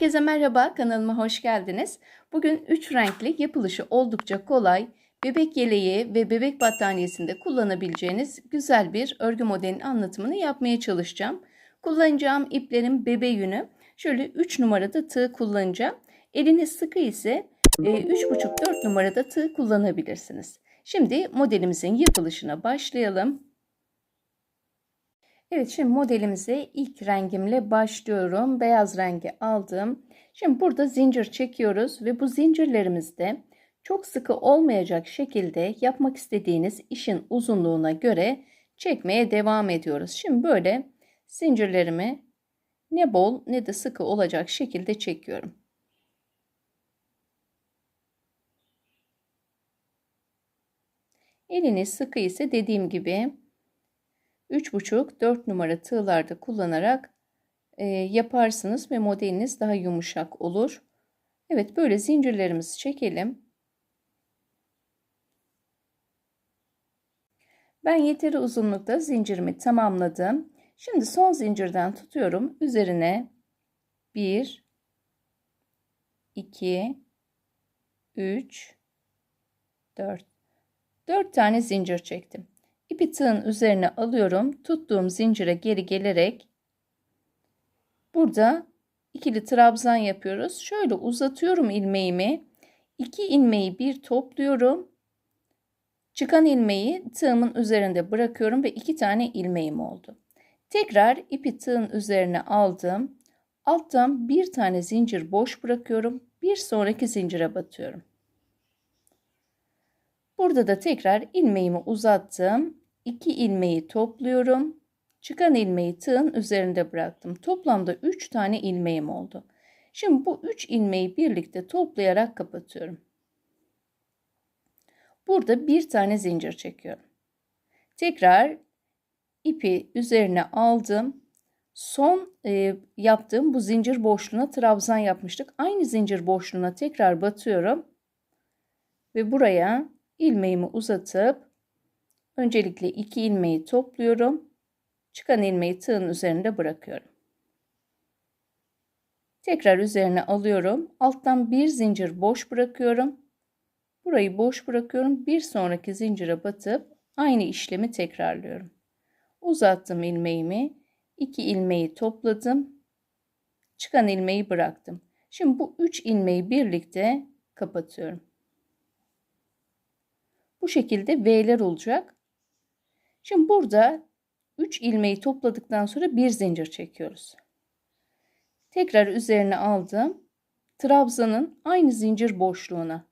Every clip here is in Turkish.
Herkese merhaba, kanalıma hoş geldiniz. Bugün 3 renkli yapılışı oldukça kolay, bebek yeleği ve bebek battaniyesinde kullanabileceğiniz güzel bir örgü modelinin anlatımını yapmaya çalışacağım. Kullanacağım iplerin bebe yünü. Şöyle 3 numarada tığ kullanacağım. Eliniz sıkı ise 3,5-4 numarada tığ kullanabilirsiniz. Şimdi modelimizin yapılışına başlayalım. Evet şimdi modelimize ilk rengimle başlıyorum. Beyaz rengi aldım. Şimdi burada zincir çekiyoruz ve bu zincirlerimizde çok sıkı olmayacak şekilde yapmak istediğiniz işin uzunluğuna göre çekmeye devam ediyoruz. Şimdi böyle zincirlerimi ne bol ne de sıkı olacak şekilde çekiyorum. Eliniz sıkı ise dediğim gibi 3,5-4 numara tığlarda kullanarak e, yaparsınız ve modeliniz daha yumuşak olur. Evet böyle zincirlerimizi çekelim. Ben yeteri uzunlukta zincirimi tamamladım. Şimdi son zincirden tutuyorum. Üzerine 1 2 3 4 4 tane zincir çektim. İpi tığın üzerine alıyorum. Tuttuğum zincire geri gelerek burada ikili trabzan yapıyoruz. Şöyle uzatıyorum ilmeğimi. İki ilmeği bir topluyorum. Çıkan ilmeği tığımın üzerinde bırakıyorum ve iki tane ilmeğim oldu. Tekrar ipi tığın üzerine aldım. Alttan bir tane zincir boş bırakıyorum. Bir sonraki zincire batıyorum. Burada da tekrar ilmeğimi uzattım. 2 ilmeği topluyorum. Çıkan ilmeği tığın üzerinde bıraktım. Toplamda 3 tane ilmeğim oldu. Şimdi bu 3 ilmeği birlikte toplayarak kapatıyorum. Burada bir tane zincir çekiyorum. Tekrar ipi üzerine aldım. Son e, yaptığım bu zincir boşluğuna trabzan yapmıştık. Aynı zincir boşluğuna tekrar batıyorum. Ve buraya ilmeğimi uzatıp Öncelikle iki ilmeği topluyorum. Çıkan ilmeği tığın üzerinde bırakıyorum. Tekrar üzerine alıyorum. Alttan bir zincir boş bırakıyorum. Burayı boş bırakıyorum. Bir sonraki zincire batıp aynı işlemi tekrarlıyorum. Uzattım ilmeğimi. iki ilmeği topladım. Çıkan ilmeği bıraktım. Şimdi bu üç ilmeği birlikte kapatıyorum. Bu şekilde V'ler olacak. Şimdi burada 3 ilmeği topladıktan sonra bir zincir çekiyoruz. Tekrar üzerine aldım. Trabzanın aynı zincir boşluğuna.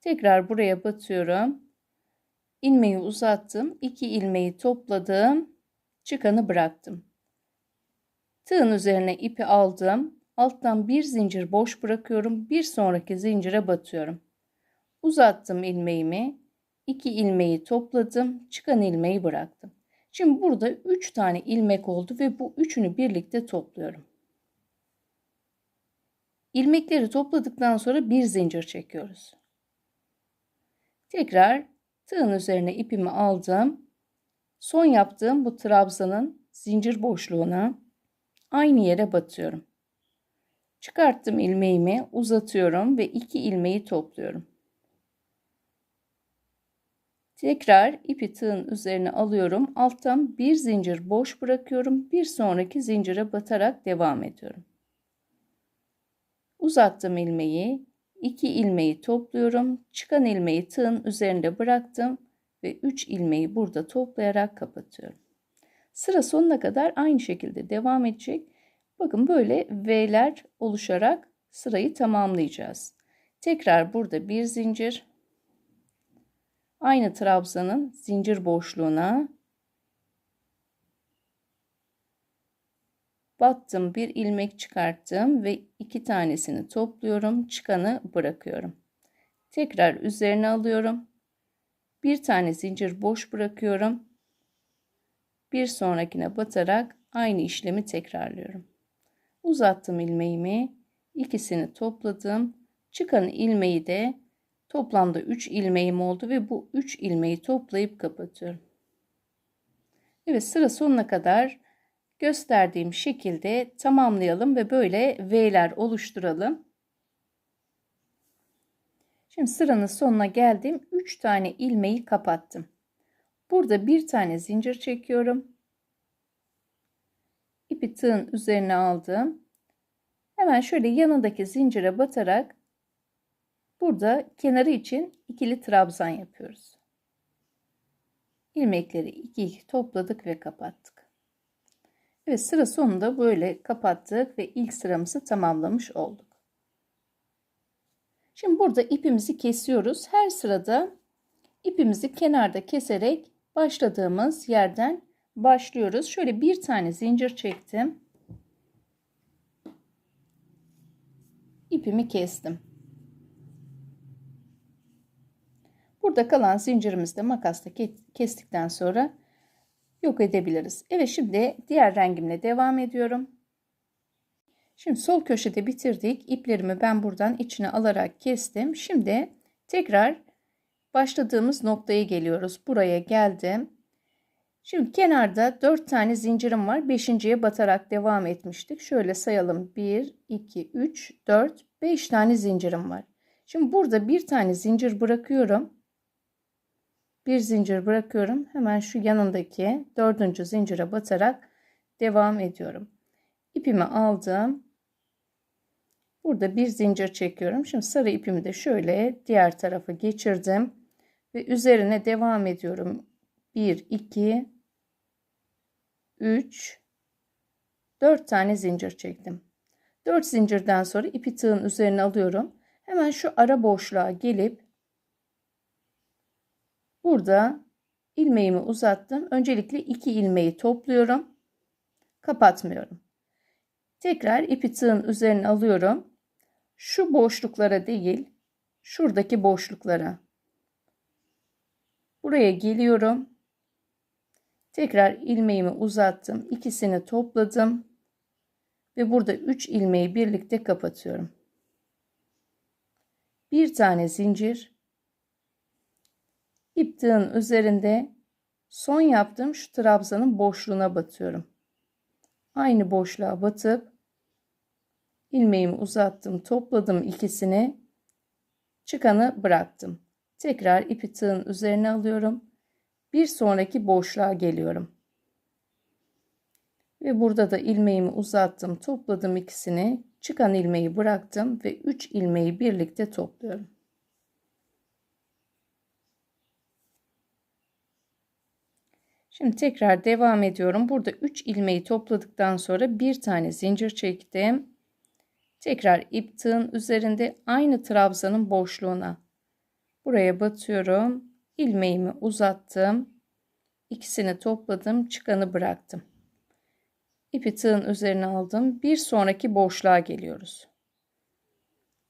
Tekrar buraya batıyorum. İlmeği uzattım. 2 ilmeği topladım. Çıkanı bıraktım. Tığın üzerine ipi aldım. Alttan bir zincir boş bırakıyorum. Bir sonraki zincire batıyorum. Uzattım ilmeğimi. 2 ilmeği topladım. Çıkan ilmeği bıraktım. Şimdi burada 3 tane ilmek oldu ve bu üçünü birlikte topluyorum. İlmekleri topladıktan sonra bir zincir çekiyoruz. Tekrar tığın üzerine ipimi aldım. Son yaptığım bu trabzanın zincir boşluğuna aynı yere batıyorum. Çıkarttım ilmeğimi, uzatıyorum ve iki ilmeği topluyorum. Tekrar ipi tığın üzerine alıyorum. Alttan bir zincir boş bırakıyorum. Bir sonraki zincire batarak devam ediyorum. Uzattım ilmeği. 2 ilmeği topluyorum. Çıkan ilmeği tığın üzerinde bıraktım ve 3 ilmeği burada toplayarak kapatıyorum. Sıra sonuna kadar aynı şekilde devam edecek. Bakın böyle V'ler oluşarak sırayı tamamlayacağız. Tekrar burada bir zincir, Aynı trabzanın zincir boşluğuna battım bir ilmek çıkarttım ve iki tanesini topluyorum çıkanı bırakıyorum. Tekrar üzerine alıyorum. Bir tane zincir boş bırakıyorum. Bir sonrakine batarak aynı işlemi tekrarlıyorum. Uzattım ilmeğimi ikisini topladım. Çıkan ilmeği de Toplamda 3 ilmeğim oldu ve bu 3 ilmeği toplayıp kapatıyorum. Evet sıra sonuna kadar gösterdiğim şekilde tamamlayalım ve böyle V'ler oluşturalım. Şimdi sıranın sonuna geldim. 3 tane ilmeği kapattım. Burada bir tane zincir çekiyorum. İpi tığın üzerine aldım. Hemen şöyle yanındaki zincire batarak burada kenarı için ikili trabzan yapıyoruz. İlmekleri iki iki topladık ve kapattık. Evet sıra sonunda böyle kapattık ve ilk sıramızı tamamlamış olduk. Şimdi burada ipimizi kesiyoruz. Her sırada ipimizi kenarda keserek başladığımız yerden başlıyoruz. Şöyle bir tane zincir çektim. İpimi kestim. Burada kalan zincirimizi de makasla kestikten sonra yok edebiliriz. Evet şimdi diğer rengimle devam ediyorum. Şimdi sol köşede bitirdik. İplerimi ben buradan içine alarak kestim. Şimdi tekrar başladığımız noktaya geliyoruz. Buraya geldim. Şimdi kenarda 4 tane zincirim var. 5.ye batarak devam etmiştik. Şöyle sayalım. 1, 2, 3, 4, 5 tane zincirim var. Şimdi burada bir tane zincir bırakıyorum. Bir zincir bırakıyorum. Hemen şu yanındaki dördüncü zincire batarak devam ediyorum. İpimi aldım. Burada bir zincir çekiyorum. Şimdi sarı ipimi de şöyle diğer tarafa geçirdim. Ve üzerine devam ediyorum. 1, 2, 3, 4 tane zincir çektim. 4 zincirden sonra ipi tığın üzerine alıyorum. Hemen şu ara boşluğa gelip burada ilmeğimi uzattım. Öncelikle 2 ilmeği topluyorum. Kapatmıyorum. Tekrar ipi tığın üzerine alıyorum. Şu boşluklara değil, şuradaki boşluklara. Buraya geliyorum. Tekrar ilmeğimi uzattım. İkisini topladım. Ve burada 3 ilmeği birlikte kapatıyorum. Bir tane zincir. İp tığın üzerinde son yaptığım şu trabzanın boşluğuna batıyorum. Aynı boşluğa batıp ilmeğimi uzattım, topladım ikisini. Çıkanı bıraktım. Tekrar ipi tığın üzerine alıyorum. Bir sonraki boşluğa geliyorum. Ve burada da ilmeğimi uzattım, topladım ikisini. Çıkan ilmeği bıraktım ve 3 ilmeği birlikte topluyorum. Şimdi tekrar devam ediyorum. Burada 3 ilmeği topladıktan sonra bir tane zincir çektim. Tekrar ip tığın üzerinde aynı trabzanın boşluğuna buraya batıyorum. ilmeğimi uzattım. İkisini topladım. Çıkanı bıraktım. İpi tığın üzerine aldım. Bir sonraki boşluğa geliyoruz.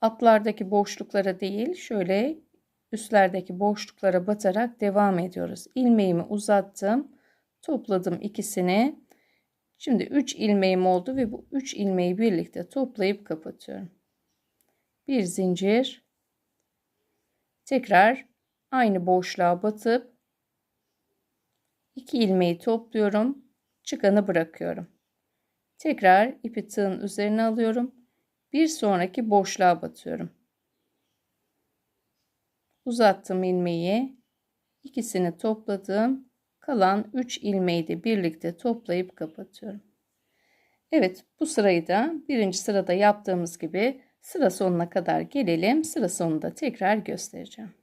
Altlardaki boşluklara değil şöyle üstlerdeki boşluklara batarak devam ediyoruz. İlmeğimi uzattım. Topladım ikisini. Şimdi 3 ilmeğim oldu ve bu 3 ilmeği birlikte toplayıp kapatıyorum. Bir zincir. Tekrar aynı boşluğa batıp 2 ilmeği topluyorum. Çıkanı bırakıyorum. Tekrar ipi tığın üzerine alıyorum. Bir sonraki boşluğa batıyorum. Uzattım ilmeği. ikisini topladım. Kalan 3 ilmeği de birlikte toplayıp kapatıyorum. Evet bu sırayı da birinci sırada yaptığımız gibi sıra sonuna kadar gelelim. Sıra sonunda tekrar göstereceğim.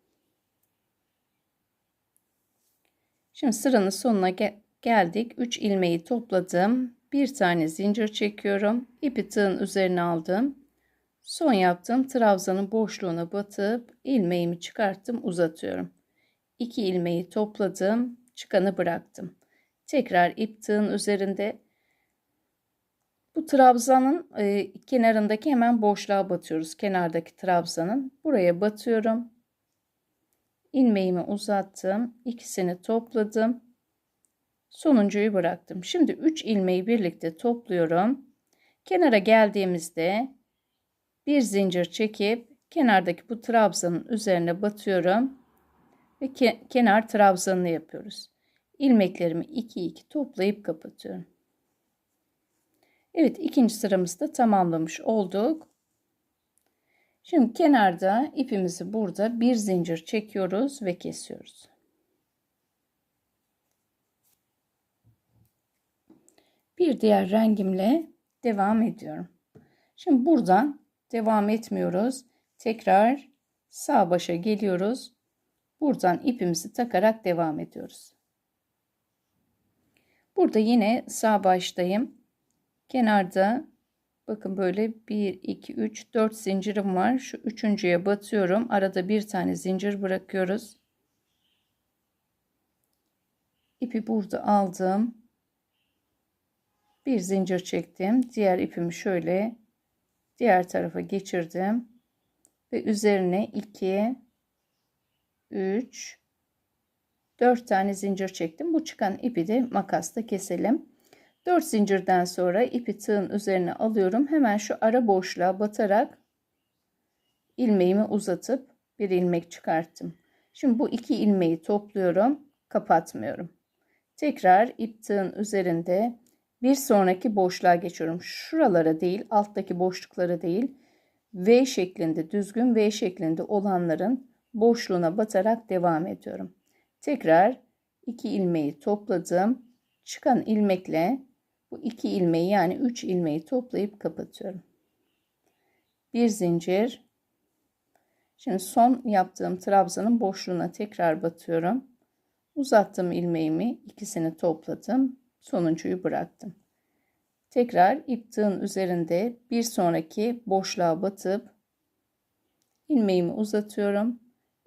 Şimdi sıranın sonuna ge geldik. 3 ilmeği topladım. Bir tane zincir çekiyorum. İpi tığın üzerine aldım. Son yaptığım trabzanın boşluğuna batıp ilmeğimi çıkarttım uzatıyorum. 2 ilmeği topladım çıkanı bıraktım. Tekrar ip tığın üzerinde bu trabzanın e, kenarındaki hemen boşluğa batıyoruz. Kenardaki trabzanın. Buraya batıyorum. ilmeğimi uzattım. ikisini topladım. Sonuncuyu bıraktım. Şimdi 3 ilmeği birlikte topluyorum. Kenara geldiğimizde bir zincir çekip kenardaki bu trabzanın üzerine batıyorum ve ke kenar trabzanını yapıyoruz. İlmeklerimi 2 2 toplayıp kapatıyorum. Evet ikinci sıramızı da tamamlamış olduk. Şimdi kenarda ipimizi burada bir zincir çekiyoruz ve kesiyoruz. Bir diğer rengimle devam ediyorum. Şimdi buradan devam etmiyoruz. Tekrar sağ başa geliyoruz. Buradan ipimizi takarak devam ediyoruz. Burada yine sağ baştayım. Kenarda bakın böyle 1 2 3 4 zincirim var. Şu üçüncüye batıyorum. Arada bir tane zincir bırakıyoruz. İpi burada aldım. Bir zincir çektim. Diğer ipimi şöyle diğer tarafa geçirdim ve üzerine 2 3 4 tane zincir çektim. Bu çıkan ipi de makasla keselim. 4 zincirden sonra ipi tığın üzerine alıyorum. Hemen şu ara boşluğa batarak ilmeğimi uzatıp bir ilmek çıkarttım. Şimdi bu iki ilmeği topluyorum, kapatmıyorum. Tekrar ip tığın üzerinde bir sonraki boşluğa geçiyorum. Şuralara değil, alttaki boşluklara değil. V şeklinde, düzgün V şeklinde olanların boşluğuna batarak devam ediyorum. Tekrar iki ilmeği topladım. Çıkan ilmekle bu iki ilmeği yani üç ilmeği toplayıp kapatıyorum. Bir zincir. Şimdi son yaptığım trabzanın boşluğuna tekrar batıyorum. Uzattım ilmeğimi, ikisini topladım. Sonuncuyu bıraktım. Tekrar ip üzerinde bir sonraki boşluğa batıp ilmeğimi uzatıyorum.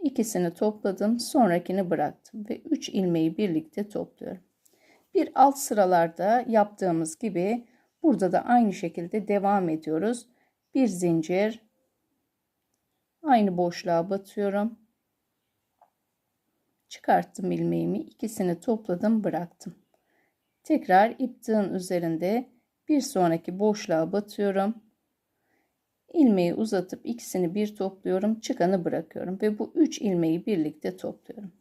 İkisini topladım, sonrakini bıraktım ve 3 ilmeği birlikte topluyorum. Bir alt sıralarda yaptığımız gibi burada da aynı şekilde devam ediyoruz. Bir zincir aynı boşluğa batıyorum. Çıkarttım ilmeğimi, ikisini topladım, bıraktım. Tekrar ip tığın üzerinde bir sonraki boşluğa batıyorum. İlmeği uzatıp ikisini bir topluyorum. Çıkanı bırakıyorum ve bu üç ilmeği birlikte topluyorum.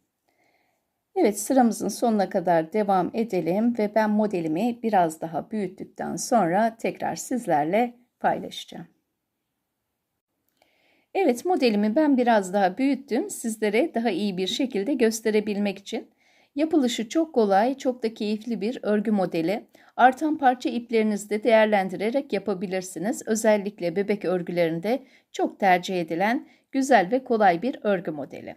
Evet sıramızın sonuna kadar devam edelim ve ben modelimi biraz daha büyüttükten sonra tekrar sizlerle paylaşacağım. Evet modelimi ben biraz daha büyüttüm. Sizlere daha iyi bir şekilde gösterebilmek için. Yapılışı çok kolay, çok da keyifli bir örgü modeli. Artan parça iplerinizi de değerlendirerek yapabilirsiniz. Özellikle bebek örgülerinde çok tercih edilen güzel ve kolay bir örgü modeli.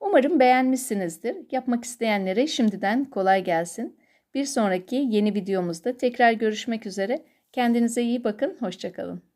Umarım beğenmişsinizdir. Yapmak isteyenlere şimdiden kolay gelsin. Bir sonraki yeni videomuzda tekrar görüşmek üzere. Kendinize iyi bakın, hoşçakalın.